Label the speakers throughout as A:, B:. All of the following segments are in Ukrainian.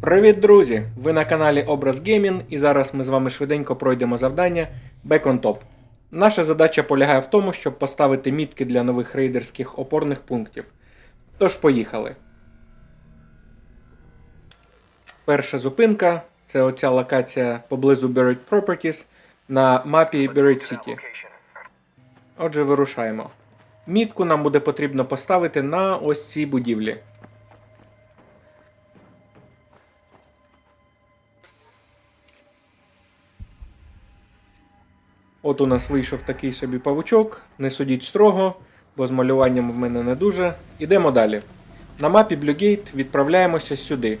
A: Привіт, друзі! Ви на каналі Образ Геймін, і зараз ми з вами швиденько пройдемо завдання Back on Top. Наша задача полягає в тому, щоб поставити мітки для нових рейдерських опорних пунктів. Тож поїхали. Перша зупинка це оця локація поблизу Buried Properties на мапі Buried City. Отже, вирушаємо. Мітку нам буде потрібно поставити на ось цій будівлі. От у нас вийшов такий собі павучок. Не судіть строго, бо з малюванням в мене не дуже. Ідемо далі. На мапі Bluegate відправляємося сюди.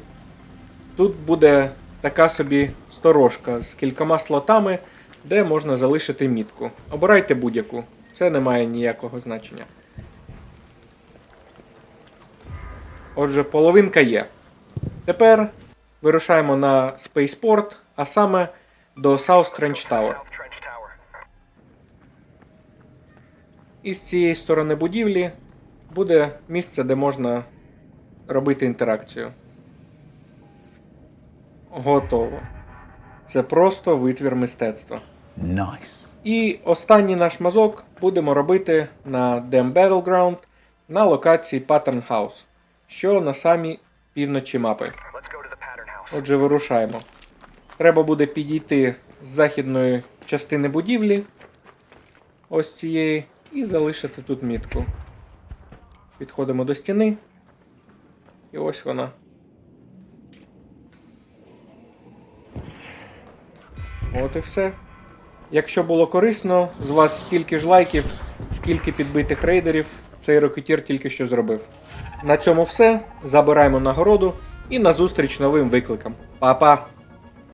A: Тут буде така собі сторожка з кількома слотами, де можна залишити мітку. Обирайте будь-яку, це не має ніякого значення. Отже, половинка є. Тепер вирушаємо на Spaceport, а саме до South Trench Tower. І з цієї сторони будівлі буде місце, де можна робити інтеракцію. Готово. Це просто витвір мистецтва.
B: Nice.
A: І останній наш мазок будемо робити на Dam Battleground на локації Pattern House, що на самій півночі мапи. Отже, вирушаємо. Треба буде підійти з західної частини будівлі, ось цієї, і залишити тут мітку. Підходимо до стіни. І ось вона. От і все. Якщо було корисно, з вас стільки ж лайків, скільки підбитих рейдерів цей рокетір тільки що зробив. На цьому все. Забираємо нагороду і на зустріч новим викликам. Па-па!